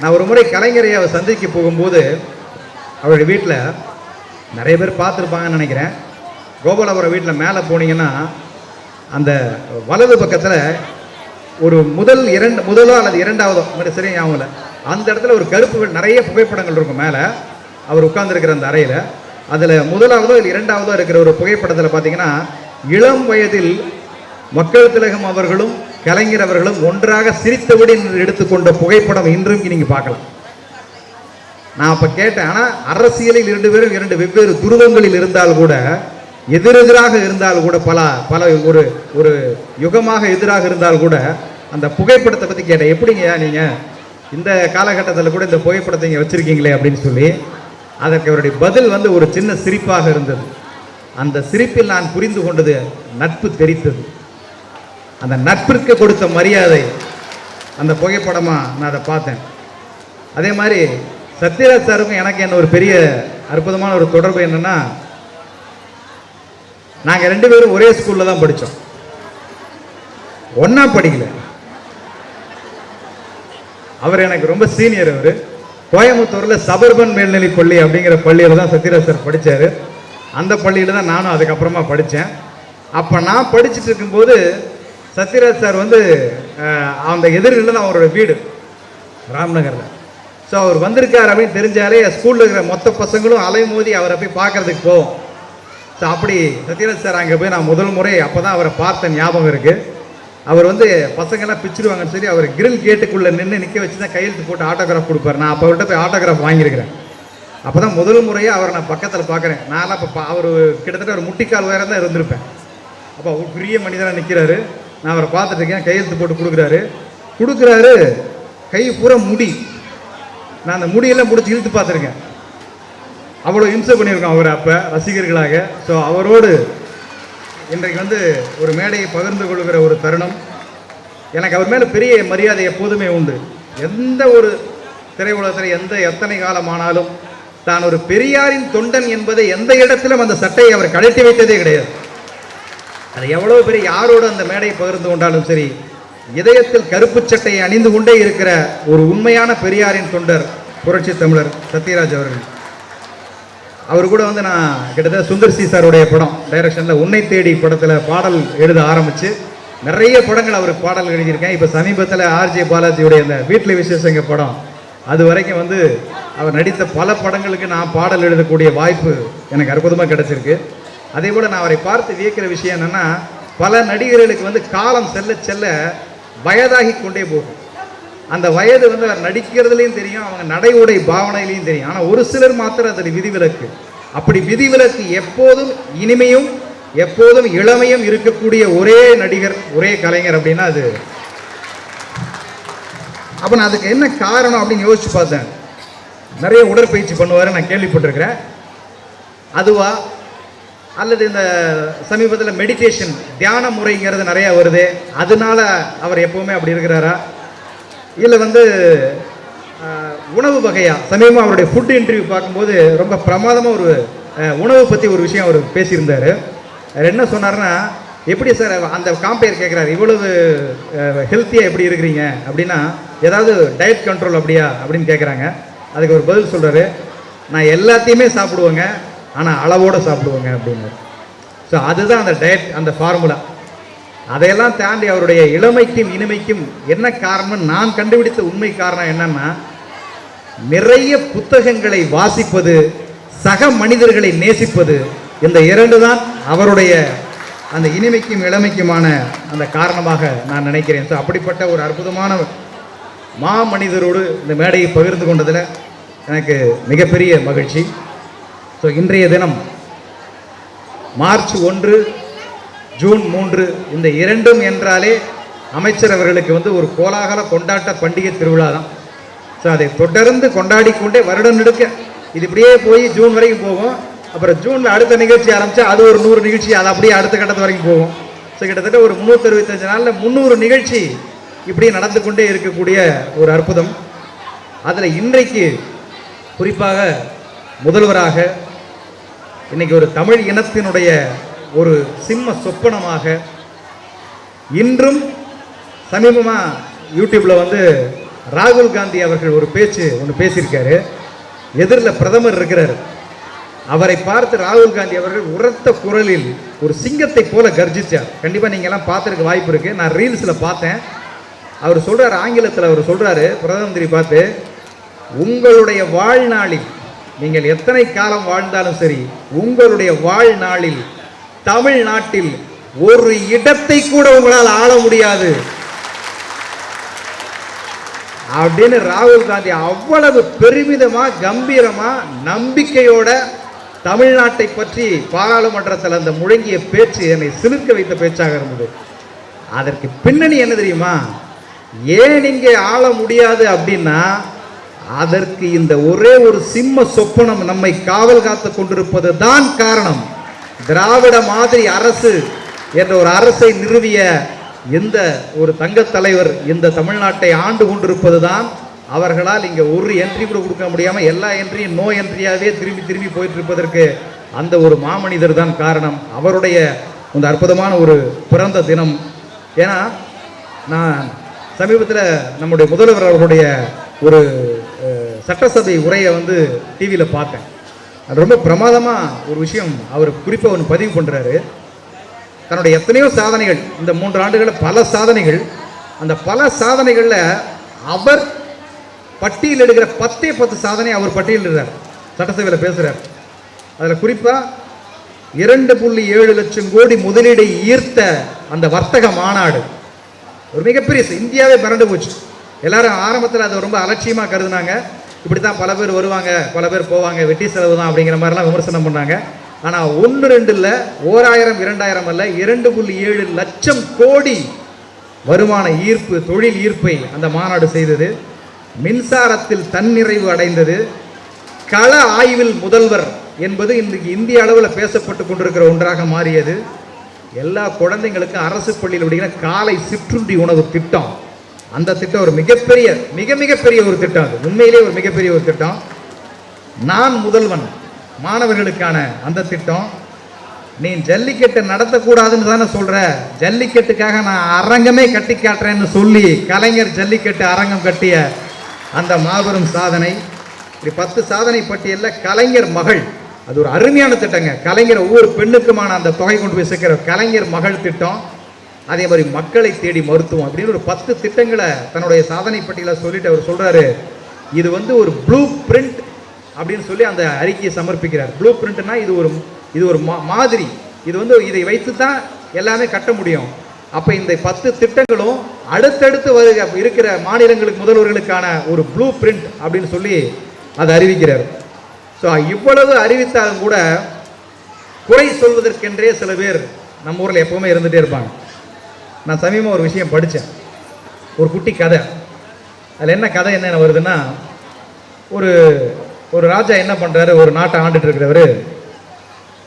நான் ஒரு முறை கலைஞரை அவர் சந்திக்க போகும்போது அவருடைய வீட்டில் நிறைய பேர் பார்த்துருப்பாங்கன்னு நினைக்கிறேன். கோபாலபுரம் வீட்டில் மேலே போனீங்கன்னா அந்த வலது பக்கத்தில் ஒரு முதல் இரண்டு முதலோ அல்லது இரண்டாவதோ மட்டும் சரி ஞாபகம் இல்லை. அந்த இடத்துல ஒரு கருப்பு நிறைய புகைப்படங்கள் இருக்கும் மேலே. அவர் உட்கார்ந்துருக்கிற அந்த அறையில். அதில் முதலாவதோ இல்லை இரண்டாவதோ இருக்கிற ஒரு புகைப்படத்தில் பார்த்தீங்கன்னா இளம் வயதில் மக்கள் திலகம் அவர்களும் கலைஞர் அவர்களும் ஒன்றாக சிரித்தபடி எடுத்துக்கொண்ட புகைப்படம் இன்றும் நீங்கள் பார்க்கலாம். நான் அப்போ கேட்டேன் ஆனால் அரசியலில் இரண்டு பேரும் இரண்டு வெவ்வேறு துருவங்களில் இருந்தால் கூட எதிரெதிராக இருந்தால் கூட பல பல ஒரு ஒரு யுகமாக எதிராக இருந்தால் கூட அந்த புகைப்படத்தை பற்றி கேட்டேன். எப்படிங்கய்யா நீங்கள் இந்த காலகட்டத்தில் கூட இந்த புகைப்படத்தை இங்கே வச்சுருக்கீங்களே அப்படின்னு சொல்லி அதற்கு அவருடைய பதில் வந்து ஒரு சின்ன சிரிப்பாக இருந்தது. அந்த சிரிப்பில் நான் புரிந்து கொண்டது நட்பு தெரித்தது. அந்த நட்பிற்கு கொடுத்த மரியாதை அந்த புகைப்படமாக நான் அதை பார்த்தேன். அதே மாதிரி சத்யராஜ் சாருக்கும் எனக்கு என்ன ஒரு பெரிய அற்புதமான ஒரு தொடர்பு என்னென்னா நாங்கள் ரெண்டு பேரும் ஒரே ஸ்கூலில் தான் படித்தோம் ஒன்றா படிக்கல. அவர் எனக்கு ரொம்ப சீனியர் அவர். கோயம்புத்தூரில் சபர்பன் மேல்நிலை பள்ளி அப்படிங்கிற பள்ளியில் தான் சத்யராஜ் சார் படித்தார் அந்த பள்ளியில் தான் நானும் அதுக்கப்புறமா படித்தேன் அப்போ நான் படிச்சுட்டு இருக்கும்போது சத்யராஜ் சார் வந்து அந்த எதிரில் தான் அவரோட வீடு ராம்நகரில். ஸோ அவர் வந்திருக்கார் அப்படின்னு தெரிஞ்சாலே ஸ்கூலில் இருக்கிற மொத்த பசங்களும் அலைமோதி அவரை போய் பார்க்கறதுக்கு போவோம். ஸோ அப்படி சத்யராஜ் சார் அங்கே போய் நான் முதல் முறை அப்போ தான் அவரை பார்த்த ஞாபகம் இருக்குது அவர் வந்து பசங்கள்லாம் பிச்சிடுவாங்கன்னு சொல்லி அவர் கிரில் கேட்டுக்குள்ளே நின்று நிற்க வச்சு தான் கையெழுத்து போட்டு ஆட்டோகிராஃப் கொடுப்பார். நான் அப்போ அவர்கிட்ட போய் ஆட்டோகிராஃப் வாங்கியிருக்கிறேன். அப்போ தான் முதல் முறையாக அவரை நான் பக்கத்தில் பார்க்குறேன். நான்லாம் இப்போ அவர் கிட்டத்தட்ட ஒரு முட்டிக்கால் உயரம் தான் இருந்திருப்பேன். அப்போ அவர் பெரிய மனிதனாக நிற்கிறாரு நான் அவரை பார்த்துட்டு இருக்கேன். கையெழுத்து போட்டு கொடுக்குறாரு. கொடுக்குறாரு. கை பூரா முடி. நான் அந்த முடியெல்லாம் பிடிச்சி இழுத்து பார்த்துருக்கேன். அவ்வளோ இம்சை பண்ணியிருக்கோம் அவர் அப்போ ரசிகர்களாக. ஸோ அவரோடு இன்றைக்கு வந்து ஒரு மேடையை பகிர்ந்து கொள்கிற ஒரு தருணம். எனக்கு அவர் மேலே பெரிய மரியாதை எப்போதுமே உண்டு. எந்த ஒரு திரையுலகத்தில் எந்த எத்தனை காலமானாலும் தான் ஒரு பெரியாரின் தொண்டன் என்பதை எந்த இடத்திலும் அந்த சட்டையை அவர் கழட்டி வைத்ததே கிடையாது. அது எவ்வளவு பெரிய யாரோடு அந்த மேடையை பகிர்ந்து கொண்டாலும் சரி இதயத்தில் கருப்பு சட்டையை அணிந்து கொண்டே இருக்கிற ஒரு உண்மையான பெரியாரின் தொண்டர் புரட்சி தமிழர் சத்யராஜ் அவர்கள். அவர் கூட வந்து நான் கிட்டத்தட்ட சுந்தர் சி சாருடைய படம் டைரக்ஷனில் உன்னை தேடி படத்தில் பாடல் எழுத ஆரம்பித்து நிறைய படங்கள் அவருக்கு பாடல் எழுதியிருக்கேன். இப்போ சமீபத்தில் ஆர்ஜே பாலாஜியுடைய அந்த வீட்டில் விசேஷங்க படம் அது வரைக்கும் வந்து அவர் நடித்த பல படங்களுக்கு நான் பாடல் எழுதக்கூடிய வாய்ப்பு எனக்கு அற்புதமாக கிடச்சிருக்கு. அதே போல் நான் அவரை பார்த்து வியக்கிற விஷயம் என்னென்னா பல நடிகர்களுக்கு வந்து காலம் செல்ல செல்ல வயதாகி கொண்டே போகும். அந்த வயது வந்து அவர் நடிக்கிறதுலையும் தெரியும் அவங்க நடை உடை பாவனையிலையும் தெரியும். ஆனால் ஒரு சிலர் மாத்திரம் அதில் விதிவிலக்கு. அப்படி விதிவிலக்கு எப்போதும் இனிமையும் எப்போதும் இளமையும் இருக்கக்கூடிய ஒரே நடிகர் ஒரே கலைஞர் அப்படின்னா அது. அப்போ நான் அதுக்கு என்ன காரணம் அப்படின்னு யோசிச்சு பார்த்தேன். நிறைய உடற்பயிற்சி பண்ணுவார் நான் கேள்விப்பட்டிருக்கிறேன். அதுவா அல்லது இந்த சமீபத்தில் மெடிடேஷன் தியான முறைங்கிறது நிறையா வருது. அதனால அவர் எப்போவுமே அப்படி இருக்கிறாரா? இல்லை வந்து உணவு வகையாக சமீபமாக அவருடைய ஃபுட் இன்டர்வியூ பார்க்கும்போது ரொம்ப பிரமாதமாக ஒரு உணவு பற்றி ஒரு விஷயம் அவர் பேசியிருந்தார். அவர் என்ன சொன்னார்னா எப்படி சார் அந்த காம்பேர் கேட்குறாரு இவ்வளவு ஹெல்த்தியாக எப்படி இருக்கிறீங்க? அப்படின்னா ஏதாவது டயட் கண்ட்ரோல் அப்படியா? அப்படின்னு கேட்குறாங்க அதுக்கு ஒரு பதில் சொல்கிறாரு நான் எல்லாத்தையுமே சாப்பிடுவேங்க. ஆனால் அளவோடு சாப்பிடுவோங்க அப்படின்னு. ஸோ அதுதான் அந்த டயட் அந்த ஃபார்முலா அதையெல்லாம் தாண்டி அவருடைய இளமைக்கும் இனிமைக்கும் என்ன காரணம் நான் கண்டுபிடித்த உண்மை காரணம் என்னன்னா நிறைய புத்தகங்களை வாசிப்பது சக மனிதர்களை நேசிப்பது இந்த இரண்டு தான் அவருடைய அந்த இனிமைக்கும் இளமைக்குமான அந்த காரணமாக நான் நினைக்கிறேன். ஸோ அப்படிப்பட்ட ஒரு அற்புதமான மா மனிதரோடு இந்த மேடையை பகிர்ந்து கொண்டதில் எனக்கு மிகப்பெரிய மகிழ்ச்சி. ஸோ இன்றைய தினம் மார்ச் ஒன்று ஜூன் மூன்று இந்த இரண்டும் என்றாலே அமைச்சர் அவர்களுக்கு வந்து ஒரு கோலாகல கொண்டாட்ட பண்டிகை திருவிழா தான் ஸோ அதை தொடர்ந்து கொண்டாடி கொண்டே வருடம் நெடுக்க இது இப்படியே போய் ஜூன் வரைக்கும் போகும். அப்புறம் ஜூனில் அடுத்த நிகழ்ச்சி ஆரம்பித்தா அது ஒரு நூறு நிகழ்ச்சி அது அப்படியே அடுத்த கட்டத்து வரைக்கும் போகும். ஸோ கிட்டத்தட்ட ஒரு முந்நூற்றறுபத்தஞ்சு நாளில் முந்நூறு நிகழ்ச்சி இப்படியே நடந்து கொண்டே இருக்கக்கூடிய ஒரு அற்புதம். அதில் இன்றைக்கு குறிப்பாக முதல்வராக இன்னைக்கு ஒரு தமிழ் இனத்தினுடைய ஒரு சிம்ம சொப்பனமாக இன்றும் சமீபமாக யூடியூப்பில் வந்து ராகுல் காந்தி அவர்கள் ஒரு பேச்சு ஒன்று பேசியிருக்காரு. எதிரில் பிரதமர் இருக்கிறார். அவரை பார்த்து ராகுல் காந்தி அவர்கள் உரத்த குரலில் ஒரு சிங்கத்தை போல கர்ஜிச்சார். கண்டிப்பாக நீங்கள்லாம் பார்த்துருக்க வாய்ப்பு இருக்குது நான் ரீல்ஸில் பார்த்தேன். அவர் சொல்கிறார் ஆங்கிலத்தில் அவர் சொல்கிறாரு பிரதமந்திரி பார்த்து உங்களுடைய வாழ்நாளில் நீங்கள் எத்தனை காலம் வாழ்ந்தாலும் சரி உங்களுடைய வாழ்நாளில் தமிழ்நாட்டில் ஒரு இடத்தை கூட உங்களால் ஆள முடியாது. அப்படின்னு ராகுல் காந்தி அவ்வளவு பெருமிதமா கம்பீரமா நம்பிக்கையோட தமிழ்நாட்டை பற்றி பாராளுமன்றத்தில் அந்த முழங்கிய பேச்சு என்னை சிலிர்க்க வைத்த பேச்சாக இருந்தது. அதற்கு பின்னணி என்ன தெரியுமா? ஏன் இங்கே ஆள முடியாது அப்படின்னா அதற்கு இந்த ஒரே ஒரு சிம்ம சொப்பனம் நம்மை காவல் காத்து கொண்டிருப்பது தான் காரணம். திராவிட மாதிரி அரசு என்ற ஒரு அரசை நிறுவிய இந்த ஒரு தங்க தலைவர் இந்த தமிழ்நாட்டை ஆண்டு கொண்டிருப்பது தான் அவர்களால் இங்கே ஒரு என்ட்ரி கூட கொடுக்க முடியாமல் எல்லா என்ட்ரியும் நோ என்ட்ரியாகவே திரும்பி திரும்பி போயிட்டு இருப்பதற்கு அந்த ஒரு மாமனிதர் தான் காரணம். அவருடைய இந்த அற்புதமான ஒரு பிறந்த தினம். ஏன்னா நான் சமீபத்தில் நம்முடைய முதல்வர் அவர்களுடைய ஒரு சட்டசபை உரையை வந்து டிவியில் பார்த்தேன். அது ரொம்ப பிரமாதமாக ஒரு விஷயம். அவர் குறிப்பாக ஒன்று பதிவு பண்ணுறாரு தன்னுடைய எத்தனையோ சாதனைகள் இந்த மூன்று ஆண்டுகளில் பல சாதனைகள் அந்த பல சாதனைகளில் அவர் பட்டியலிடுகிற பத்தே பத்து சாதனை அவர் பட்டியலிடுறார் சட்டசபையில் பேசுகிறார் அதில் குறிப்பாக இரண்டு புள்ளி ஏழு லட்சம் கோடி முதலீடை ஈர்த்த அந்த வர்த்தக மாநாடு. ஒரு மிகப்பெரிய இந்தியாவே மிரண்டு போச்சு. எல்லாரும் ஆரம்பத்தில் அதை ரொம்ப அலட்சியமாக கருதுனாங்க. இப்படி தான் பல பேர் வருவாங்க பல பேர் போவாங்க வெட்டி செலவு தான் அப்படிங்கிற மாதிரிலாம் விமர்சனம் பண்ணாங்க. ஆனால் ஒன்று ரெண்டு இல்லை ஓராயிரம் இரண்டாயிரம் அல்ல இரண்டு புள்ளி ஏழு லட்சம் கோடி வருமான ஈர்ப்பு தொழில் ஈர்ப்பை அந்த மாநாடு செய்தது. மின்சாரத்தில் தன்னிறைவு அடைந்தது. கள ஆய்வில் முதல்வர் என்பது இன்றைக்கு இந்திய அளவில் பேசப்பட்டு கொண்டிருக்கிற ஒன்றாக மாறியது. எல்லா குழந்தைங்களுக்கும் அரசு பள்ளியில் அப்படிங்கிற காலை சிற்றுண்டி உணவு திட்டம். அந்த திட்டம் ஒரு மிகப்பெரிய மிக மிகப்பெரிய ஒரு திட்டம் அது. உண்மையிலே ஒரு மிகப்பெரிய ஒரு திட்டம். நான் முதல்வன் மாணவர்களுக்கான அந்த திட்டம். நீ ஜல்லிக்கட்டு நடத்தக்கூடாதுன்னு தானே சொல்ற? ஜல்லிக்கட்டுக்காக நான் அரங்கமே கட்டி காட்டுறேன்னு சொல்லி கலைஞர் ஜல்லிக்கட்டு அரங்கம் கட்டிய அந்த மாபெரும் சாதனை. இப்படி பத்து சாதனை பட்டியலில் கலைஞர் மகள். அது ஒரு அருமையான திட்டங்க. கலைஞர் ஒவ்வொரு பெண்ணுக்குமான அந்த தொகை கொண்டு போய் சேர்க்கிற கலைஞர் மகள் திட்டம். அதே மாதிரி மக்களை தேடி மருத்துவம் அப்படின்னு ஒரு பத்து திட்டங்களை தன்னுடைய சாதனை பட்டியலில் சொல்லிட்டு அவர் சொல்கிறாரு இது வந்து ஒரு ப்ளூ பிரிண்ட் அப்படின்னு சொல்லி அந்த அறிக்கையை சமர்ப்பிக்கிறார். ப்ளூ பிரிண்ட்னா இது ஒரு இது ஒரு மா- மாதிரி. இது வந்து இதை வைத்து தான் எல்லாமே கட்ட முடியும். அப்போ இந்த பத்து திட்டங்களும் அடுத்தடுத்து வருக இருக்கிற மாநிலங்களுக்கு முதல்வர்களுக்கான ஒரு ப்ளூ பிரிண்ட் அப்படின்னு சொல்லி அதை அறிவிக்கிறார். ஸோ இவ்வளவு அறிவித்தாலும் கூட குறை சொல்வதற்கென்றே சில பேர் நம்ம ஊரில் எப்போவுமே இருந்துகிட்டே இருப்பாங்க. நான் சமீபமாக ஒரு விஷயம் படித்தேன் ஒரு குட்டி கதை. அதில் என்ன கதை என்னென்ன வருதுன்னா ஒரு ஒரு ராஜா என்ன பண்ணுறாரு ஒரு நாட்டை ஆண்டுட்டு இருக்கிறவர்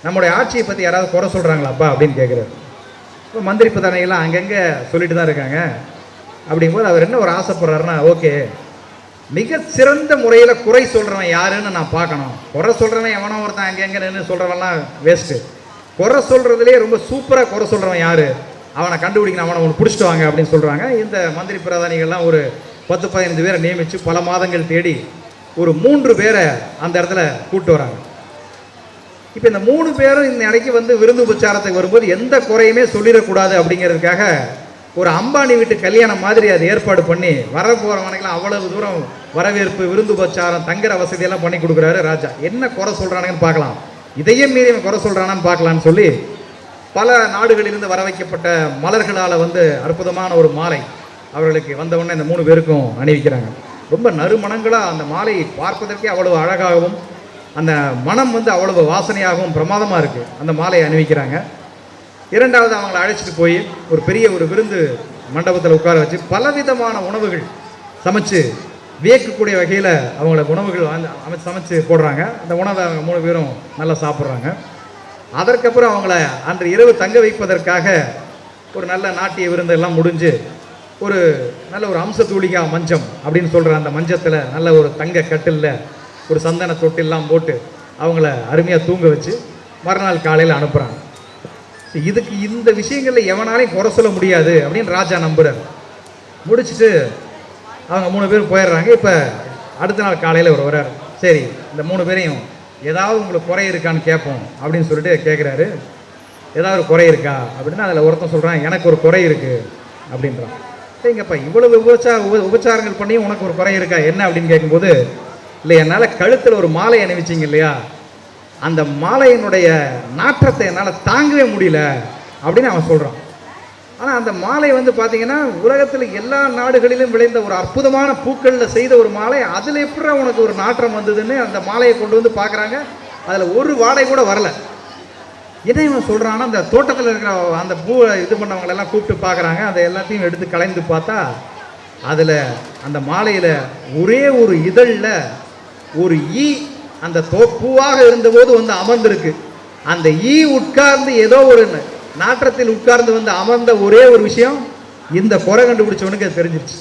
நம்முடைய ஆட்சியை பற்றி யாராவது குறை சொல்கிறாங்களாப்பா அப்படின்னு கேட்குறாரு இப்போ மந்திரி பிரதானிகள்லாம் அங்கங்கே சொல்லிட்டு தான் இருக்காங்க. அப்படிங்கும்போது அவர் என்ன ஒரு ஆசைப்படுறாருன்னா ஓகே மிக சிறந்த முறையில் குறை சொல்கிறவன் யாருன்னு நான் பார்க்கணும். குறை சொல்கிறவன் எவனோ ஒருத்தன் அங்கங்கே நின்று சொல்கிறவன்லாம் வேஸ்ட்டு குறை சொல்கிறதுலே ரொம்ப சூப்பராக குறை சொல்கிறவன் யார்? அவனை கண்டுபிடிக்கணும் அவனை ஒன்று பிடிச்சிட்டு வாங்க அப்படின்னு சொல்கிறாங்க இந்த மந்திரி பிரதானிகள்லாம் ஒரு பத்து பதினஞ்சு பேரை நியமித்து பல மாதங்கள் தேடி ஒரு மூன்று பேரை அந்த இடத்துல கூப்பிட்டு வராங்க. இப்போ இந்த மூணு பேரும் இந்த இடைக்கு வந்து விருந்து உபச்சாரத்துக்கு வரும்போது எந்த குறையுமே சொல்லிடக்கூடாது அப்படிங்கிறதுக்காக ஒரு அம்பானி வீட்டு கல்யாணம் மாதிரி அதை ஏற்பாடு பண்ணி வர போகிறவனுக்கெல்லாம் அவ்வளவு தூரம் வரவேற்பு விருந்து உபச்சாரம் தங்குற வசதியெல்லாம் பண்ணி கொடுக்குறாரு ராஜா. என்ன குறை சொல்கிறானுங்கன்னு பார்க்கலாம். இதையும் மீறி இவன் குறை சொல்கிறானான்னு பார்க்கலான்னு சொல்லி பல நாடுகளிலிருந்து வர வைக்கப்பட்ட மலர்களால் வந்து அற்புதமான ஒரு மாலை அவர்களுக்கு வந்தவுடனே இந்த மூணு பேருக்கும் அணிவிக்கிறாங்க. ரொம்ப நறுமணங்களாக அந்த மாலையை பார்ப்பதற்கே அவ்வளவு அழகாகவும் அந்த மனம் வந்து அவ்வளவு வாசனையாகவும் பிரமாதமாக இருக்குது அந்த மாலையை அணிவிக்கிறாங்க. இரண்டாவது அவங்கள அழைச்சிட்டு போய் ஒரு பெரிய ஒரு விருந்து மண்டபத்தில் உட்கார வச்சு பலவிதமான உணவுகள் சமைச்சு வியக்கக்கூடிய வகையில் அவங்கள உணவுகள் அமைச்சு சமைச்சு போடுறாங்க. அந்த உணவை அவங்க மூணு பேரும் நல்லா சாப்பிட்றாங்க. அதற்கப்புறம் அவங்கள அன்று இரவு தங்க வைப்பதற்காக ஒரு நல்ல நாட்டிய விருந்தெல்லாம் முடிஞ்சு ஒரு நல்ல ஒரு அம்ச தூளிகா மஞ்சம் அப்படின்னு சொல்கிற அந்த மஞ்சத்தில் நல்ல ஒரு தங்க கட்டிலில் ஒரு சந்தன தொட்டிலாம் போட்டு அவங்கள அருமையாக தூங்க வச்சு மறுநாள் காலையில் அனுப்புகிறாங்க இதுக்கு இந்த விஷயங்களில் எவனாலையும் குறை சொல்ல முடியாது அப்படின்னு ராஜா நம்புகிறார் முடிச்சுட்டு அவங்க மூணு பேரும் போயிடுறாங்க. இப்போ அடுத்த நாள் காலையில் ஒரு வர்றார். சரி இந்த மூணு பேரையும் ஏதாவது உங்களுக்கு குறை இருக்கான்னு கேட்போம் அப்படின்னு சொல்லிட்டு கேட்குறாரு ஏதாவது ஒரு குறை இருக்கா? அப்படின்னா அதில் ஒருத்தன் சொல்கிறான் எனக்கு ஒரு குறை இருக்குது அப்படின்றான். சரிங்கப்பா இவ்வளவு உபச்சா உப உபச்சாரங்கள் பண்ணி உனக்கு ஒரு குறை இருக்கா? என்ன அப்படின்னு கேட்கும்போது இல்லை என்னால் கழுத்தில் ஒரு மாலை அணிவிச்சிங்க இல்லையா? அந்த மாலையினுடைய நாற்றத்தை என்னால் தாங்கவே முடியல அப்படின்னு அவன் சொல்கிறான் ஆனால் அந்த மாலை வந்து பார்த்தீங்கன்னா உலகத்தில் எல்லா நாடுகளிலும் விளைந்த ஒரு அற்புதமான பூக்களில் செய்த ஒரு மாலை. அதில் எப்படி உனக்கு ஒரு நாற்றம் வந்ததுன்னு அந்த மாலையை கொண்டு வந்து பார்க்குறாங்க அதில் ஒரு வாடகை கூட வரல. என்ன இவன் சொல்கிறான்னா அந்த தோட்டத்தில் இருக்கிற அந்த பூவை இது பண்ணவங்களெல்லாம் கூப்பிட்டு பார்க்குறாங்க அதை எல்லாத்தையும் எடுத்து கலைந்து பார்த்தா அதில் அந்த மாலையில் ஒரே ஒரு இதழில் ஒரு ஈ அந்த தோ பூவாக இருந்தபோது வந்து அமர்ந்திருக்கு. அந்த ஈ உட்கார்ந்து ஏதோ ஒரு நாற்றத்தில் உட்கார்ந்து வந்து அமர்ந்த ஒரே ஒரு விஷயம் இந்த குறை கண்டுபிடிச்சவனுக்கு அது தெரிஞ்சிருச்சு.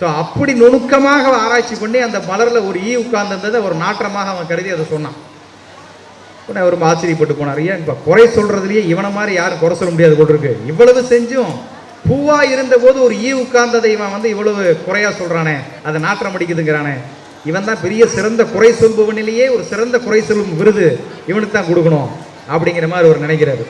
ஸோ அப்படி நுணுக்கமாக ஆராய்ச்சி பண்ணி அந்த மலரில் ஒரு ஈ உட்கார்ந்திருந்ததை ஒரு நாற்றமாக அவன் கருதி அதை சொன்னான். உடனே அவர் ஆச்சரியப்பட்டு போனார் ஏன் இப்போ குறை சொல்கிறதுலையே இவனை மாதிரி யாரும் குறை சொல்ல முடியாது போல் இருக்கு. இவ்வளவு செஞ்சும் பூவாக இருந்தபோது ஒரு ஈ உட்கார்ந்ததை இவன் வந்து இவ்வளவு குறையா சொல்கிறானே அதை நாற்றம் அடிக்குதுங்கிறானே. இவன் தான் பெரிய சிறந்த குறை சொல்பவனிலேயே ஒரு சிறந்த குறை சொல்லும் விருது இவனுக்கு தான் கொடுக்கணும் அப்படிங்கிற மாதிரி அவர் நினைக்கிறாரு.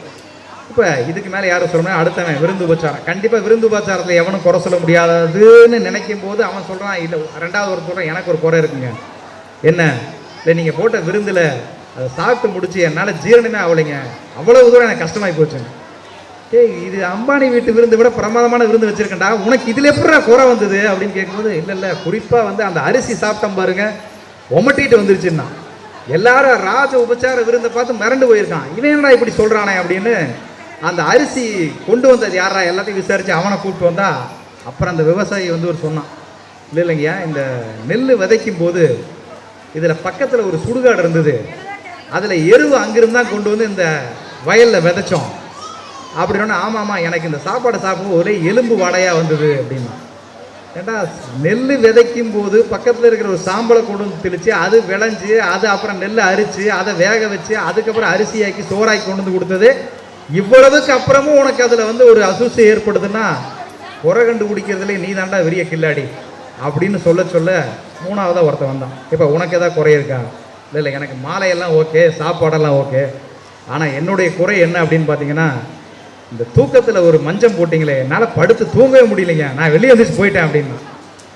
இப்போ இதுக்கு மேலே யாரும் சொல்லணும் அடுத்தவன் விருந்து உபச்சாரம். கண்டிப்பாக விருந்து உபச்சாரத்தில் எவனும் குறை சொல்ல முடியாதுன்னு நினைக்கும் போது அவன் சொல்கிறான் இல்லை ரெண்டாவது ஒரு சொல்கிறான் எனக்கு ஒரு குறை இருக்குங்க. என்ன? இல்லை நீங்கள் போட்ட விருந்தில் அதை சாப்பிட்டு முடிச்சு என்னால் ஜீரணமே ஆகலைங்க. அவ்வளவு தூரம் எனக்கு கஷ்டமாகி போச்சுங்க. ஏய் இது அம்பானி வீட்டு விருந்து விட பிரமாதமான விருந்து வச்சுருக்கேன்டா. உனக்கு இதில் எப்படி குறை வந்தது? அப்படின்னு கேட்கும்போது இல்லை இல்லை குறிப்பாக வந்து அந்த அரிசி சாப்பிட்டோம் பாருங்க ஒமட்டிட்டு வந்துருச்சுன்னா. எல்லாரும் ராஜ உபச்சார விருந்தை பார்த்து மிரண்டு போயிருக்கான். இவன் என்னடா இப்படி சொல்கிறானே அப்படின்னு அந்த அரிசி கொண்டு வந்தது யாரா எல்லாத்தையும் விசாரித்து அவனை கூப்பிட்டு வந்தா அப்புறம் அந்த விவசாயி வந்து ஒரு சொன்னான் இல்லை இல்லைங்கய்யா இந்த நெல் விதைக்கும் போது இதில் பக்கத்தில் ஒரு சுடுகாடு இருந்தது. அதில் எருவு அங்கிருந்து தான் கொண்டு வந்து இந்த வயலில் விதைச்சோம். அப்படின்னா ஆமாம்மா எனக்கு இந்த சாப்பாடை சாப்பிடும்போது ஒரே எலும்பு வாடையாக வந்தது அப்படின்னா. ஏண்டா நெல் விதைக்கும் போது பக்கத்தில் இருக்கிற ஒரு சாம்பலை கொண்டு வந்து தெளித்து அது விளைஞ்சு அது அப்புறம் நெல்லை அரிச்சு அதை வேக வச்சு அதுக்கப்புறம் அரிசியாக்கி சோறாக்கி கொண்டு வந்து கொடுத்தது இவ்வளவுக்கு அப்புறமும் உனக்கு அதில் வந்து ஒரு அசூசி ஏற்படுதுன்னா குறை கண்டுபிடிக்கிறதுல நீ தாண்டா விரிய கில்லாடி அப்படின்னு சொல்ல சொல்ல மூணாவதாக ஒருத்தன் வந்தான். இப்போ உனக்கு எதாவது குறை இருக்கா? இல்லை இல்லை எனக்கு மாலையெல்லாம் ஓகே சாப்பாடெல்லாம் ஓகே. ஆனால் என்னுடைய குறை என்ன அப்படின்னு பார்த்தீங்கன்னா இந்த தூக்கத்தில் ஒரு மஞ்சம் போட்டிங்களே என்னால் படுத்து தூங்கவே முடியலைங்க. நான் வெளியே வந்துச்சு போயிட்டேன் அப்படின்னா.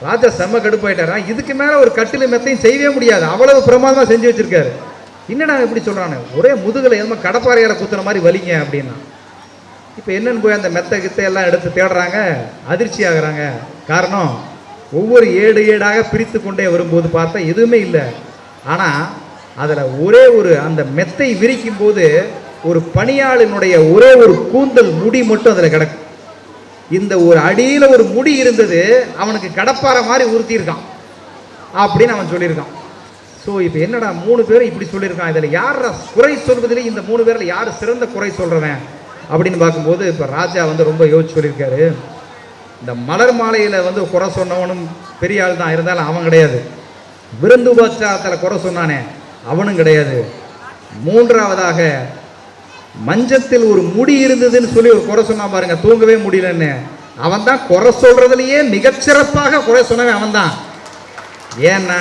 ராஜா செம்ம கடுப்பாயிட்டாரா? இதுக்கு மேலே ஒரு கட்டில் மெத்தையும் செய்யவே முடியாது. அவ்வளவு பிரமாதமாக செஞ்சு வச்சுருக்காரு. என்னடா எப்படி சொல்கிறானே ஒரே முதுகில் எதுவும் கடப்பாறையில் குத்துற மாதிரி வலிங்க அப்படின்னா. இப்போ என்னென்னு போய் அந்த மெத்த கித்த எல்லாம் எடுத்து தேடுறாங்க அதிர்ச்சி ஆகுறாங்க. காரணம் ஒவ்வொரு ஏடு ஏடாக பிரித்து கொண்டே வரும்போது பார்த்தா எதுவுமே இல்லை. ஆனால் அதில் ஒரே ஒரு அந்த மெத்தை விரிக்கும் போது ஒரு பணியாளினுடைய ஒரே ஒரு கூந்தல் முடி மட்டும் அதில் கிடக்கும் இந்த ஒரு அடியில் ஒரு முடி இருந்தது அவனுக்கு கடப்பாறை மாதிரி உறுத்தியிருக்கான். அப்படின்னு அவன் சொல்லியிருக்கான். ஸோ இப்போ என்னடா மூணு பேரும் இப்படி சொல்லியிருக்கான் இதில் யார் குறை சொல்வதிலே இந்த மூணு பேரில் யார் சிறந்த குறை சொல்கிறவன் அப்படின்னு பார்க்கும்போது இப்போ ராஜா வந்து ரொம்ப யோசிச்சு சொல்லியிருக்காரு. இந்த மலர் மாலையில் வந்து குறை சொன்னவனும் பெரிய ஆள் தான். இருந்தாலும் அவன் கிடையாது. விருந்து உபச்சாரத்தில் குறை சொன்னானே அவனும் கிடையாது. மூன்றாவதாக மஞ்சத்தில் ஒரு முடி இருந்ததுன்னு சொல்லி ஒரு குறை சொன்னான் பாருங்க. தூங்கவே முடியலன்னு. அவன் தான் குறை சொல்கிறதுலையே மிகச்சிறப்பாக குறை சொன்னவன் அவன் தான் ஏன்னா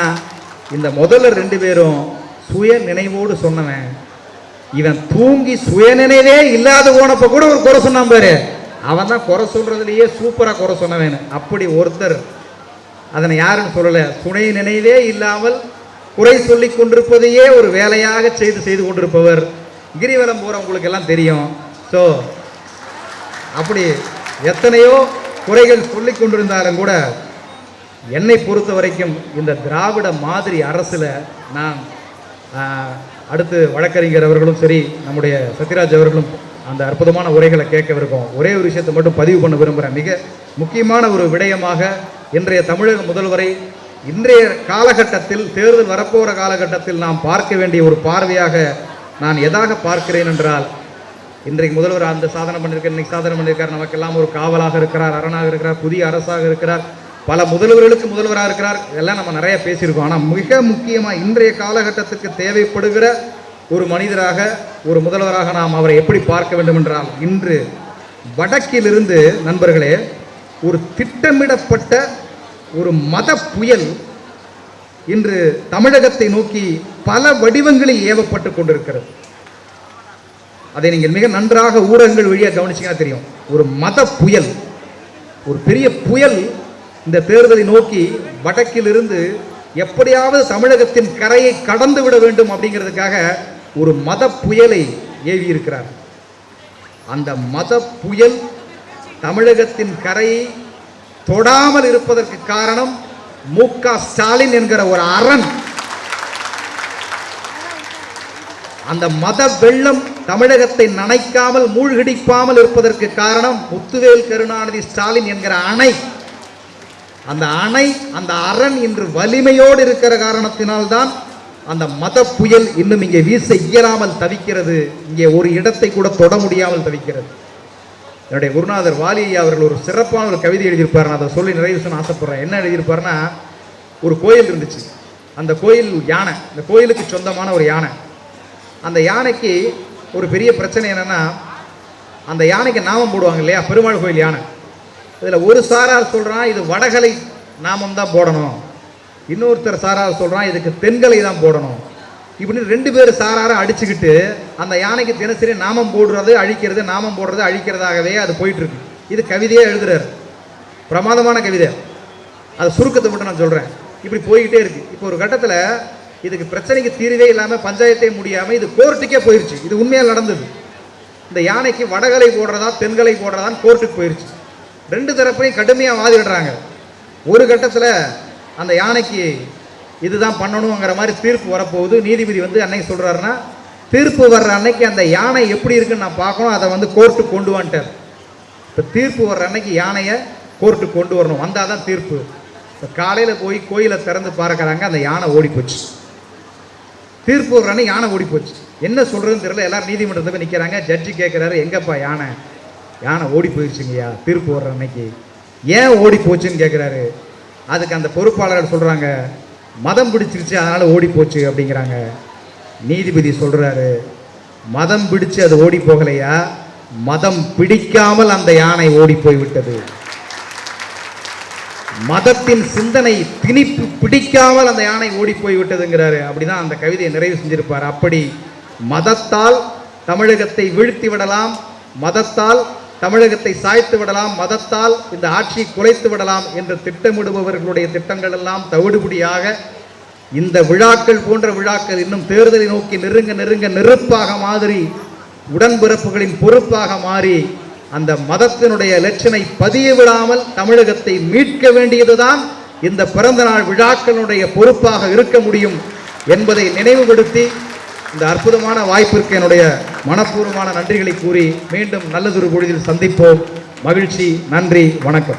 இந்த முதல்ல ரெண்டு பேரும் சுய நினைவோடு சொன்னவன். இவன் தூங்கி சுயநினைவே இல்லாத போனப்ப கூட ஒரு குறை சொன்னான் பாரு. அவன் தான் குறை சொல்கிறதுலையே சூப்பராக குறை சொன்னவன். அப்படி ஒருத்தர் அதனை யாருன்னு சொல்லலை துணை நினைவே இல்லாமல் குறை சொல்லி கொண்டிருப்பதையே ஒரு வேலையாக செய்து செய்து கொண்டிருப்பவர். கிரிவலம் போறவங்களுக்கு எல்லாம் தெரியும். ஸோ அப்படி எத்தனையோ குறைகள் சொல்லி கொண்டிருந்தாலும் கூட என்னை பொறுத்த வரைக்கும் இந்த திராவிட மாதிரி அரசில் நான் அடுத்து வழக்கறிஞர் அவர்களும் சரி நம்முடைய சத்யராஜ் அவர்களும் அந்த அற்புதமான உரைகளை கேட்கவிருக்கோம் ஒரே ஒரு விஷயத்தை மட்டும் பதிவு பண்ண விரும்புகிறேன் மிக முக்கியமான ஒரு விடயமாக இன்றைய தமிழக முதல்வரை இன்றைய காலகட்டத்தில் தேர்தல் வரப்போகிற காலகட்டத்தில் நாம் பார்க்க வேண்டிய ஒரு பார்வையாக நான் எதாக பார்க்கிறேன் என்றால் இன்றைக்கு முதல்வர் அந்த சாதனை பண்ணியிருக்கார் இன்னைக்கு சாதனை பண்ணியிருக்கார் நமக்கெல்லாம் ஒரு காவலாக இருக்கிறார் அரணாக இருக்கிறார் புதிய அரசாக இருக்கிறார். பல முதல்வர்களுக்கு முதல்வராக இருக்கிறார். இதெல்லாம் நம்ம நிறைய பேசியிருக்கோம். ஆனால் மிக முக்கியமாக இன்றைய காலகட்டத்துக்கு தேவைப்படுகிற ஒரு மனிதராக ஒரு முதல்வராக நாம் அவரை எப்படி பார்க்க வேண்டும் என்றால் இன்று வடக்கிலிருந்து நண்பர்களே ஒரு திட்டமிடப்பட்ட ஒரு மத புயல் இன்று தமிழகத்தை நோக்கி பல வடிவங்களில் ஏவப்பட்டு கொண்டிருக்கிறது. அதை நீங்கள் மிக நன்றாக ஊடகங்கள் வழியாக கவனிச்சிங்கன்னா தெரியும். ஒரு மத புயல் ஒரு பெரிய புயல் இந்த தேர்தலை நோக்கி வடக்கிலிருந்து எப்படியாவது தமிழகத்தின் கரையை கடந்து விட வேண்டும் அப்படிங்கிறதுக்காக ஒரு மத புயலை ஏவி இருக்கிறார் அந்த மத புயல் தமிழகத்தின் கரையை தொடாமல் இருப்பதற்கு காரணம் மு க ஸ்டாலின் என்கிற ஒரு அரண். அந்த மத வெள்ளம் தமிழகத்தை நனைக்காமல் மூழ்கடிப்பாமல் இருப்பதற்கு காரணம் முத்துவேல் கருணாநிதி ஸ்டாலின் என்கிற அணை. அந்த அணை அந்த அரண் இன்று வலிமையோடு இருக்கிற காரணத்தினால்தான் அந்த மத புயல் இன்னும் இங்கே வீச இயலாமல் தவிக்கிறது. இங்கே ஒரு இடத்தை கூட தொட முடியாமல் தவிக்கிறது. என்னுடைய குருநாதர் வாலி அவர்கள் ஒரு சிறப்பான ஒரு கவிதை எழுதியிருப்பார் நான் அதை சொல்லி நிறைவு செய்ய ஆசைப்படுறேன். என்ன எழுதியிருப்பாருன்னா ஒரு கோயில் இருந்துச்சு. அந்த கோயில் யானை இந்த கோயிலுக்கு சொந்தமான ஒரு யானை. அந்த யானைக்கு ஒரு பெரிய பிரச்சனை என்னென்னா அந்த யானைக்கு நாமம் போடுவாங்க இல்லையா? பெருமாள் கோயில் யானை. இதில் ஒரு சாரார் சொல்கிறான் இது வடகலை நாமம் தான் போடணும். இன்னொருத்தர் சாரார் சொல்கிறான் இதுக்கு தென்கலை தான் போடணும். இப்படின்னு ரெண்டு பேர் சாராரை அடிச்சுக்கிட்டு அந்த யானைக்கு தினசரி நாமம் போடுறது அழிக்கிறது நாமம் போடுறது அழிக்கிறதாகவே அது போயிட்டுருக்கு. இது கவிதையே எழுதுறாரு. பிரமாதமான கவிதை. அது சுருக்கத்தை மட்டும் நான் சொல்கிறேன் இப்படி போய்கிட்டே இருக்குது இப்போ ஒரு கட்டத்தில் இதுக்கு பிரச்சனைக்கு தீர்வே இல்லாமல் பஞ்சாயத்தே முடியாமல் இது கோர்ட்டுக்கே போயிடுச்சு இது உண்மையாக நடந்தது. இந்த யானைக்கு வடகலை போடுறதா தென்கலை போடுறதான்னு கோர்ட்டுக்கு போயிடுச்சு ரெண்டு தரப்பையும் கடுமையாக வாதிடுறாங்க. ஒரு கட்டத்தில் அந்த யானைக்கு இதுதான் பண்ணணுங்கிற மாதிரி தீர்ப்பு வரப்போகுது. நீதிபதி வந்து அன்னைக்கு சொல்கிறாருன்னா தீர்ப்பு வர்ற அன்னைக்கு அந்த யானை எப்படி இருக்குன்னு நான் பார்க்கணும். அதை வந்து கோர்ட்டுக்கு கொண்டு வந்துட்டார். இப்போ தீர்ப்பு வர்ற அன்னைக்கு யானையை கோர்ட்டுக்கு கொண்டு வரணும். வந்தால் தான் தீர்ப்பு. இப்போ காலையில் போய் கோயிலை திறந்து பார்க்குறாங்க அந்த யானை ஓடி போச்சு. தீர்ப்பு வர்ற அன்னைக்கு யானை ஓடி போச்சு. என்ன சொல்கிறதுன்னு தெரியல. எல்லாரும் நீதிமன்றத்தில் போய் நிற்கிறாங்க ஜட்ஜி கேட்குறாரு எங்கப்பா யானை? யானை ஓடி போயிடுச்சுங்கய்யா தீர்ப்பு வர்ற அன்னைக்கு. ஏன் ஓடி போச்சுன்னு கேட்குறாரு அதுக்கு அந்த பொறுப்பாளர் சொல்கிறாங்க மதம் பிடிச்சிருச்சு அதனால் ஓடி போச்சு அப்படிங்கிறாங்க. நீதிபதி சொல்கிறாரு மதம் பிடிச்சு அது ஓடி போகலையா? மதம் பிடிக்காமல் அந்த யானை ஓடி போய்விட்டது மதத்தின் சிந்தனை திணிப்பு பிடிக்காமல் அந்த யானை ஓடி போய்விட்டதுங்கிறாரு அப்படிதான் அந்த கவிதையை நிறைவு செஞ்சிருப்பார். அப்படி மதத்தால் தமிழகத்தை வீழ்த்தி விடலாம். மதத்தால் தமிழகத்தை சாய்த்து விடலாம் மதத்தால் இந்த ஆட்சியை குலைத்து விடலாம் என்று திட்டமிடுபவர்களுடைய திட்டங்கள் எல்லாம் தவிடுபடியாக இந்த விழாக்கள் போன்ற விழாக்கள் இன்னும் தேர்தலை நோக்கி நெருங்க நெருங்க நெருப்பாக மாதிரி உடன்பிறப்புகளின் பொறுப்பாக மாறி அந்த மதத்தினுடைய லட்சனை பதிய விடாமல் தமிழகத்தை மீட்க வேண்டியதுதான் இந்த பிறந்தநாள் விழாக்களுடைய பொறுப்பாக இருக்க முடியும் என்பதை நினைவுபடுத்தி இந்த அற்புதமான வாய்ப்பிற்கு என்னுடைய மனப்பூர்வமான நன்றிகளை கூறி மீண்டும் நல்லதொரு பொழுதில் சந்திப்போம். மகிழ்ச்சி நன்றி வணக்கம்.